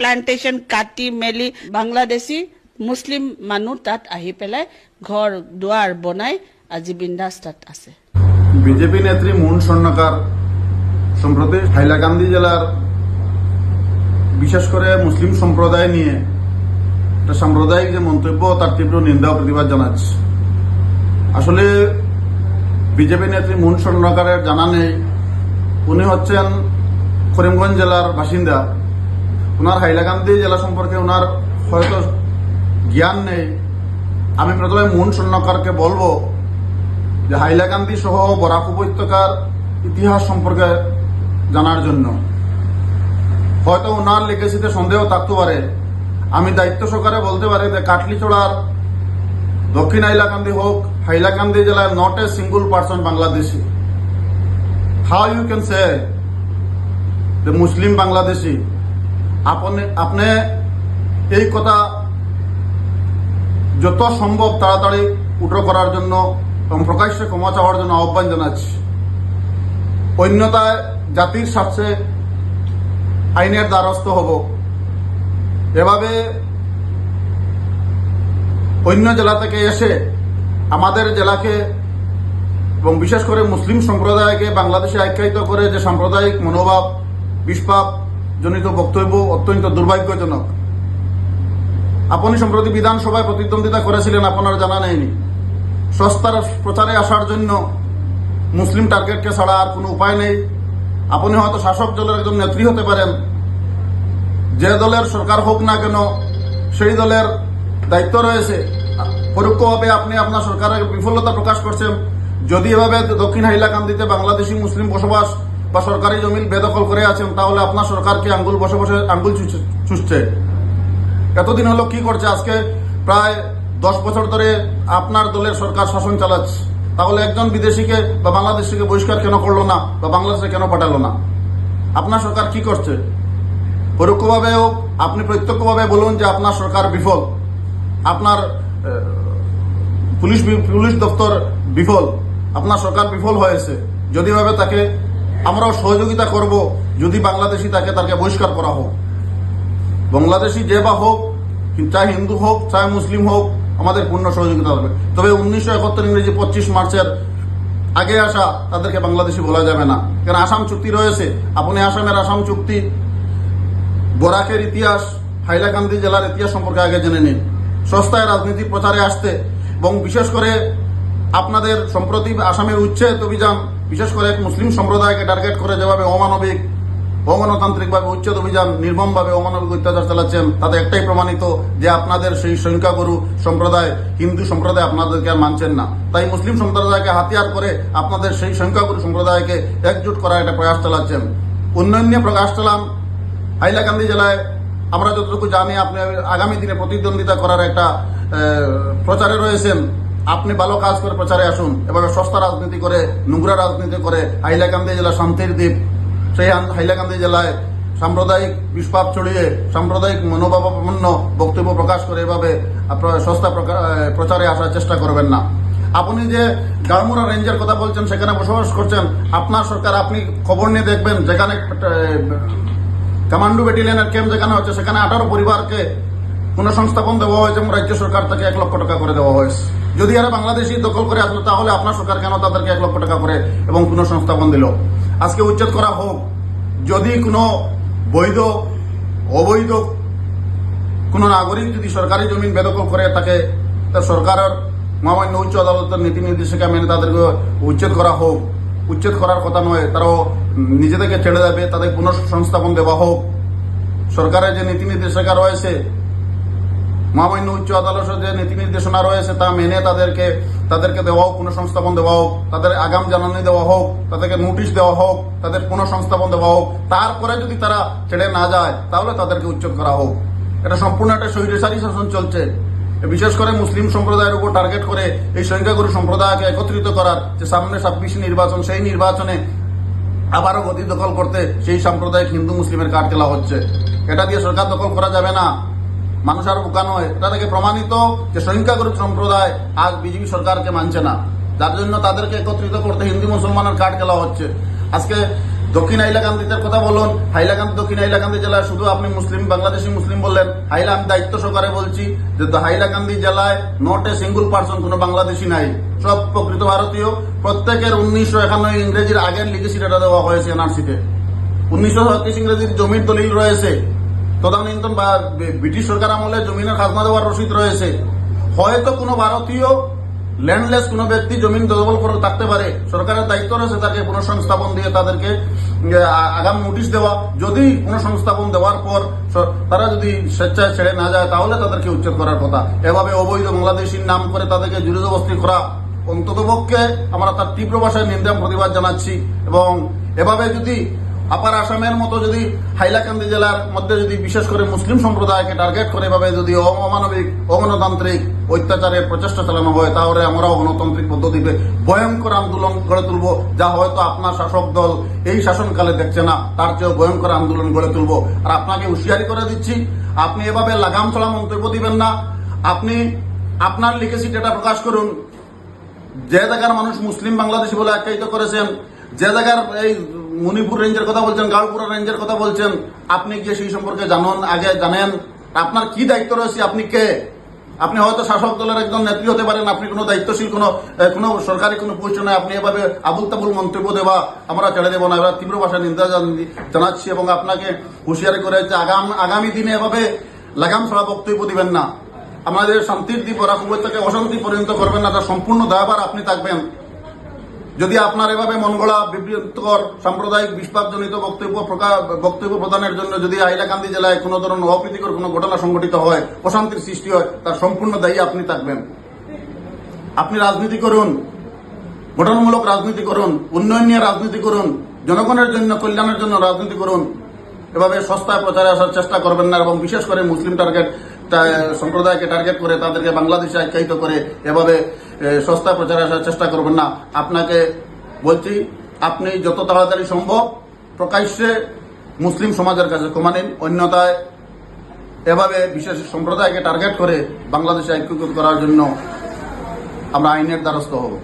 Plantation কাটি, মেলি, Bangladeshi Muslim মানুহ তাত আহি পেলাই ঘৰ, দুৱাৰ বনাই আজি বিন্দাছ তাত আছে। বিজেপি নেত্রী মুন স্বর্ণকার সম্প্রতি হাইলাকান্দি জেলার বিশেষ করে মুসলিম সম্প্রদায় নিয়ে একটা সাম্প্রদায়িক যে মন্তব্য, তার তীব্র নিন্দা প্রতিবাদ জানাচ্ছে। আসলে বিজেপি নেত্রী মুন স্বর্ণকারের জানা নেই। উনি হচ্ছেন করিমগঞ্জ জেলার বাসিন্দা। ওনার হাইলাকান্দি জেলা সম্পর্কে ওনার হয়তো জ্ঞান নেই। আমি প্রথমে মুন স্বর্ণকারকে বলব যে হাইলাকান্দি সহ বরাক উপত্যকার ইতিহাস সম্পর্কে জানার জন্য। হয়তো ওনার লেগেসিতে সন্দেহ থাকতে পারে। আমি দায়িত্ব সহকারে বলতে পারি যে কাটলিচড়ার দক্ষিণ হাইলাকান্দি হোক, হাইলাকান্দি জেলায় not a single person Bangladeshi. How you can say Muslim Bangladeshi? আপনি আপনি এই কথা যত সম্ভব তাড়াতাড়ি উঠো করার জন্য এবং প্রকাশ্যে ক্ষমা চাওয়ার জন্য আহ্বান জানাচ্ছি। অন্যতায় জাতির স্বার্থে আইনের দ্বারস্থ হব। এভাবে অন্য জেলা থেকে এসে আমাদের জেলাকে এবং বিশেষ করে মুসলিম সম্প্রদায়কে বাংলাদেশে আখ্যায়িত করে যে সাম্প্রদায়িক মনোভাব বিস্পাপ জনিত বক্তব্য অত্যন্ত দুর্ভাগ্যজনক। আপনি সম্প্রতি বিধানসভায় প্রতিদ্বন্দ্বিতা করেছিলেন, আপনার জানা নেয়নি সস্তার প্রচারে আসার জন্য মুসলিম টার্গেটকে ছাড়া আর কোনো উপায় নেই। আপনি হয়তো শাসক দলের একজন নেত্রী হতে পারেন। যে দলের সরকার হোক না কেন, সেই দলের দায়িত্ব রয়েছে। পরোক্ষভাবে আপনি আপনার সরকারের বিফলতা প্রকাশ করছেন। যদি এভাবে দক্ষিণ হাইলাকান্দিতে বাংলাদেশি মুসলিম বসবাস বা সরকারি জমিন বেদখল করে আছেন, তাহলে আপনার সরকারকে আঙ্গুল বসে বসে আঙ্গুল চুষছে। এতদিন হলো কি করছে? আজকে প্রায় দশ বছর ধরে আপনার দলের সরকার শাসন চালাচ্ছে। তাহলে একজন বিদেশিকে বা বাংলাদেশিকে বহিষ্কার কেন করল না? বা বাংলাদেশে কেন পাঠালো না? আপনার সরকার কি করছে? পরোক্ষভাবে হোক, আপনি প্রত্যক্ষভাবে বলুন যে আপনার সরকার বিফল। আপনার পুলিশ পুলিশ দপ্তর বিফল। আপনার সরকার বিফল হয়েছে। যদি ভাবে তাকে আমরাও সহযোগিতা করব যদি বাংলাদেশি তাকে তাকে বহিষ্কার করা হোক। বাংলাদেশি যে বা হোক চাই হিন্দু হোক, চাই মুসলিম হোক, আমাদের পূর্ণ সহযোগিতা হবে। তবে উনিশশো একাত্তর ইংরেজি পঁচিশ মার্চের আগে আসা তাদেরকে বাংলাদেশি বলা যাবে না। কারণ আসাম চুক্তি রয়েছে। আপনি আসামের আসাম চুক্তি, বরাকের ইতিহাস, হাইলাকান্দি জেলার ইতিহাস সম্পর্কে আগে জেনে নিন। সস্তায় রাজনীতির প্রচারে আসতে এবং বিশেষ করে আপনাদের সম্প্রতি আসামের উচ্ছেদ অভিযান বিশেষ করে এক মুসলিম সম্প্রদায়কে টার্গেট করে যেভাবে অমানবিক, অগণতান্ত্রিকভাবে উচ্ছেদ অভিযান নির্মমভাবে অমানবিক অত্যাচার চালাচ্ছেন, তাতে একটাই প্রমাণিত যে আপনাদের সেই সংখ্যাগুরু সম্প্রদায়, হিন্দু সম্প্রদায় আপনাদেরকে আর মানছেন না। তাই মুসলিম সম্প্রদায়কে হাতিয়ার করে আপনাদের সেই সংখ্যাগুরু সম্প্রদায়কে একজুট করার একটা প্রয়াস চালাচ্ছেন। উন্নয়ন নিয়ে প্রকাশ চালাম হাইলাকান্দি জেলায়। আমরা যতটুকু জানি, আপনি আগামী দিনে প্রতিদ্বন্দ্বিতা করার একটা প্রচারে রয়েছেন। আপনি ভালো কাজ করে প্রচারে আসুন, এভাবে সস্তা রাজনীতি করে, নোংরা রাজনীতি করে, হাইলাকান্দি জেলা শান্তির দ্বীপ, সেই হাইলাকান্দি জেলায় সাম্প্রদায়িক বিস্পাপ ছড়িয়ে, সাম্প্রদায়িক মনোভাবাপন্ন বক্তব্য প্রকাশ করে এভাবে সস্তা প্রচারে আসার চেষ্টা করবেন না। আপনি যে গাড়মুড়া রেঞ্জের কথা বলছেন, সেখানে বসবাস করছেন, আপনার সরকার, আপনি খবর নিয়ে দেখবেন, যেখানে কমান্ডো ব্যাটালিয়নের ক্যাম্প যেখানে হচ্ছে, সেখানে আঠারো পরিবারকে কোনো সংস্থাপন দেওয়া হয়েছে এবং রাজ্য সরকার থেকে এক লক্ষ টাকা করে দেওয়া হয়েছে। যদি এরা বাংলাদেশি দখল করে আসলো, তাহলে আপনার সরকার কেন তাদেরকে এক লক্ষ টাকা করে এবং পুনঃ সংস্থাপন দিল? আজকে উচ্ছেদ করা হোক। যদি কোনো বৈধ, অবৈধ কোনো নাগরিক যদি সরকারি জমিন বেদখল করে, তাকে তার সরকারের মহামান্য উচ্চ আদালতের নীতি নির্দেশিকা মেনে তাদেরকে উচ্ছেদ করা হোক। উচ্ছেদ করার কথা নয়, তারাও নিজেদেরকে ছেড়ে দেবে, তাদের পুনঃসংস্থাপন দেওয়া হোক। সরকারের যে নীতি নির্দেশিকা রয়েছে মহামান্য উচ্চ আদালতের যে নীতি নির্দেশনা রয়েছে তা মেনে তাদেরকে তাদেরকে দেওয়া হোক, পুনঃসংস্থাপন দেওয়া হোক, তাদের আগাম জানানি দেওয়া হোক, তাদেরকে নোটিশ দেওয়া হোক, তাদের পুনঃসংস্থাপন দেওয়া হোক, তারপরে যদি তারা ছেড়ে না যায়, তাহলে তাদেরকে উচ্চ করা হোক। এটা সম্পূর্ণ একটা স্বৈরাচারী শাসন চলছে। বিশেষ করে মুসলিম সম্প্রদায়ের উপর টার্গেট করে এই সংখ্যাগুরু সম্প্রদায়কে একত্রিত করার যে সামনে ছাব্বিশ নির্বাচন, সেই নির্বাচনে আবারও গতি দখল করতে সেই সাম্প্রদায়িক হিন্দু মুসলিমের কাঠ খেলা হচ্ছে। এটা দিয়ে সরকার দখল করা যাবে না। মানুষ আর বোকা নয়। এটা থেকে প্রমাণিত যে সংখ্যাগুরু সম্প্রদায় আজ বিজেপি সরকারকে মানছে না। যার জন্য তাদেরকে একত্রিত করতে হিন্দু মুসলমানের কাঠ খেলা হচ্ছে। আজকে দক্ষিণ হাইলাকান্দিতে কথা বলুন। হাইলাকান্দি, দক্ষিণ হাইলাকান্দি জেলায় শুধু আপনি মুসলিম, বাংলাদেশি মুসলিম বললেন। হাইলা, আমি দায়িত্ব সহকারে বলছি যে হাইলাকান্দি জেলায় নট এ সিঙ্গুল পার্সন কোনো বাংলাদেশি নাই। সব প্রকৃত ভারতীয়। প্রত্যেকের উনিশশো একান্ন ইংরেজির আগের লিগেসি ডেটা দেওয়া হয়েছে এনআরসিতে। উনিশশো ছত্রিশ ইংরেজির জমির দলিল রয়েছে। তদানীন্তন বা ব্রিটিশ সরকার আমলে জমিনের খাজনা দেওয়ার রসিদ রয়েছে। হয়তো কোনো ভারতীয় ল্যান্ডলেস কোনো ব্যক্তি জমিন দখল করে থাকতে পারে। সরকারের দায়িত্ব রয়েছে তাকে পুনঃসংস্থাপন দিয়ে তাদেরকে আগাম নোটিশ দেওয়া। যদি পুনঃসংস্থাপন দেওয়ার পর তারা যদি স্বেচ্ছায় ছেড়ে না যায়, তাহলে তাদেরকে উচ্ছেদ করার কথা। এভাবে অবৈধ বাংলাদেশির নাম করে তাদেরকে জুরিজবস্তি করা। অন্তত পক্ষে আমরা তার তীব্র ভাষায় নিন্দা প্রতিবাদ জানাচ্ছি। এবং এভাবে যদি আপার আসামের মতো যদি হাইলাকান্দি জেলার মধ্যে যদি বিশেষ করে মুসলিম সম্প্রদায়কে টার্গেট করে এভাবে যদি অমানবিক, অগণতান্ত্রিক অত্যাচারের প্রচেষ্টা চালানো হয়, তাহলে আমরাও গণতান্ত্রিক পদ্ধতিতে ভয়ঙ্কর আন্দোলন গড়ে তুলব, যা হয়তো আপনার শাসক দল এই শাসনকালে দেখছে না, তার চেয়েও ভয়ঙ্কর আন্দোলন গড়ে তুলব। আর আপনাকে হুঁশিয়ারি করে দিচ্ছি, আপনি এভাবে লাগাম ছড়া মন্তব্য দিবেন না। আপনি আপনার লিখেছি ডেটা প্রকাশ করুন। যে জায়গার মানুষ মুসলিম বাংলাদেশি বলে আখ্যায়িত করেছেন, যে জায়গার এই মণিপুর রেঞ্জের কথা বলছেন গাড়পুরা রেঞ্জের কথা বলছেন। আপনি গিয়ে সেই সম্পর্কে জানুন, আগে জানেন। আপনার কি দায়িত্ব রয়েছে? আপনি কে? আপনি হয়তো শাসক দলের একজন নেত্রী হতে পারেন, আপনি কোনো দায়িত্বশীল, কোনো কোনো সরকারি কোনো পজিশনে আপনি এভাবে আবুল তাবুল মন্তব্য দেওয়া আমরা ছেড়ে দেবো না। এবার তীব্র ভাষায় নিন্দা জানাচ্ছি এবং আপনাকে হুঁশিয়ারি করে যে আগাম আগামী দিনে এভাবে লাগাম ছড়া বক্তব্য দিবেন না। আমাদের শান্তির দ্বীপ থেকে অশান্তি পরিণত করবেন না, তার সম্পূর্ণ দায়ভার আপনি থাকবেন। যদি আপনার এভাবে মনগড়া বিবৃতকর সাম্প্রদায়িক বিস্তারজনিত বক্তব্য বক্তব্য প্রদানের জন্য যদি হাইলাকান্দি জেলায় কোনো ধরনের অপ্রীতিকর কোনো ঘটনা সংঘটিত হয়, অশান্তির সৃষ্টি হয়, তার সম্পূর্ণ দায়ী আপনি থাকবেন। আপনি রাজনীতি করুন, গঠনমূলক রাজনীতি করুন, উন্নয়ন নিয়ে রাজনীতি করুন, জনগণের জন্য, কল্যাণের জন্য রাজনীতি করুন। এভাবে সস্তায় প্রচারে আসার চেষ্টা করবেন না এবং বিশেষ করে মুসলিম টার্গেট সম্প্রদায়কে টার্গেট করে তাদেরকে বাংলাদেশে আখ্যায়িত করে এভাবে এ, প্রচার আসার চেষ্টা করবেন না। আপনাকে বলছি আপনি যত তাড়াতাড়ি সম্ভব প্রকাশ্যে মুসলিম সমাজের কাছে ক্ষমা নিন। অন্যতায় এভাবে বিশেষ সম্প্রদায়কে টার্গেট করে বাংলাদেশে ঐক্যকৃত করার জন্য আমরা আইনের দ্বারস্থ হব।